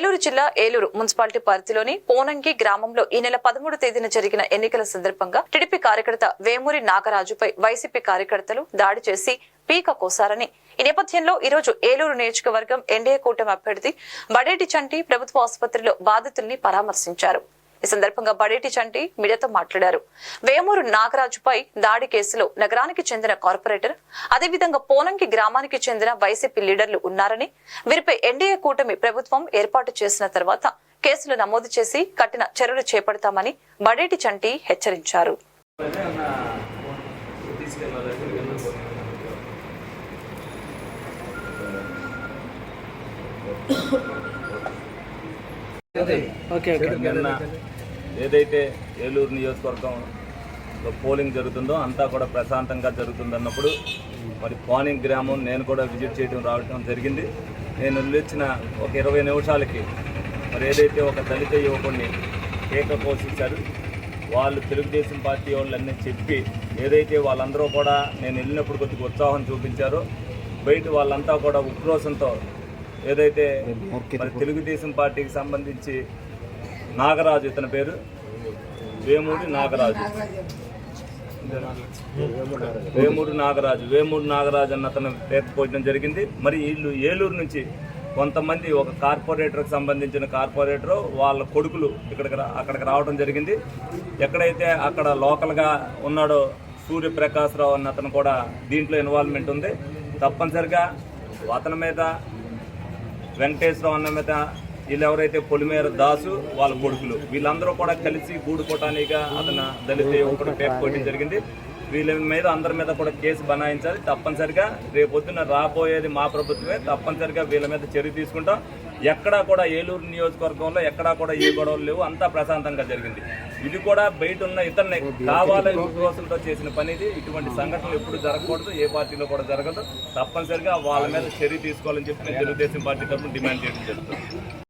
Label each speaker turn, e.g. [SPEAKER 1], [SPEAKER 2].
[SPEAKER 1] ఏలూరు జిల్లా ఏలూరు మున్సిపాలిటీ పరిధిలోని పోనంగి గ్రామంలో ఈ నెల పదమూడు తేదీన జరిగిన ఎన్నికల సందర్భంగా టీడీపీ కార్యకర్త వేమూరి నాగరాజుపై వైసీపీ కార్యకర్తలు దాడి చేసి పీక కోసారని ఈ నేపథ్యంలో ఈ రోజు ఏలూరు నియోజకవర్గం ఎన్డీఏ కూటమి అభ్యర్థి బడేటి చంటి ప్రభుత్వ ఆసుపత్రిలో బాధితుల్ని పరామర్శించారు. ఈ సందర్భంగా బడేటి చంటి మీడియాతో మాట్లాడారు. వేమూరు నాగరాజుపై దాడి కేసులో నగరానికి చెందిన కార్పొరేటర్ అదేవిధంగా పోనంకి గ్రామానికి చెందిన వైసీపీ లీడర్లు ఉన్నారని వీరిపై ఎన్డీఏ కూటమి ప్రభుత్వం ఏర్పాటు చేసిన తర్వాత కేసులు నమోదు చేసి కఠిన చర్యలు చేపడతామని బడేటి చంటి హెచ్చరించారు.
[SPEAKER 2] Okay okay.
[SPEAKER 3] ఏదైతే ఏలూరు నియోజకవర్గంలో పోలింగ్ జరుగుతుందో అంతా కూడా ప్రశాంతంగా జరుగుతుందన్నప్పుడు మరి పానింగ్ గ్రామం నేను కూడా విజిట్ చేయడం రావడం జరిగింది. నేను వెళ్ళొచ్చిన ఒక ఇరవై నిమిషాలకి మరి ఏదైతే ఒక దళిత యువకుడిని కేక పోషించారు వాళ్ళు తెలుగుదేశం పార్టీ వాళ్ళన్నీ చెప్పి ఏదైతే వాళ్ళందరూ కూడా నేను వెళ్ళినప్పుడు కొద్దిగా ఉత్సాహం చూపించారో బయట వాళ్ళంతా కూడా ఉక్రోషంతో ఏదైతే మరి తెలుగుదేశం పార్టీకి సంబంధించి నాగరాజు ఇతని పేరు? వేమూడి నాగరాజు. వేమూడి నాగరాజు. వేమూడి నాగరాజు అన్న అతను లేకపోవడం జరిగింది. మరి వీళ్ళు ఏలూరు నుంచి కొంతమంది ఒక కార్పొరేటర్కి సంబంధించిన కార్పొరేటర్ వాళ్ళ కొడుకులు ఇక్కడికి రా- అక్కడికి రావడం జరిగింది. ఎక్కడైతే అక్కడ లోకల్గా ఉన్నాడో సూర్యప్రకాశ్రావు అన్న అతను కూడా దీంట్లో ఇన్వాల్వ్మెంట్ ఉంది. తప్పనిసరిగా అతని మీద వెంకటేశ్వరరావు అన్న మీద వీళ్ళు ఎవరైతే పొలిమేర దాసు వాళ్ళ కొడుకులు వీళ్ళందరూ కూడా కలిసి గూడు గూడుకోవటానిగా అతను దళిత యువకుడు పేపు కొట్టడం జరిగింది. వీళ్ళ మీద అందరి మీద కూడా కేసు బనాయించాలి. తప్పనిసరిగా రేపొద్దున రాబోయేది మా ప్రభుత్వమే. తప్పనిసరిగా వీళ్ళ మీద చర్య తీసుకుంటాం. ఎక్కడా కూడా ఏలూరు నియోజకవర్గంలో ఎక్కడా కూడా ఏ గొడవలు లేవు. అంతా ప్రశాంతంగా జరిగింది. ఇది కూడా బయట ఉన్న ఇతరుని కావాలని ఉద్యోగులతో చేసిన పని ఇది. ఇటువంటి సంఘటనలు ఎప్పుడు జరగకూడదు. ఏ పార్టీలో కూడా జరగదు. తప్పనిసరిగా వాళ్ళ మీద చర్య తీసుకోవాలని చెప్పి నేను తెలుగుదేశం పార్టీ తరఫున డిమాండ్ చేయడం జరుగుతుంది.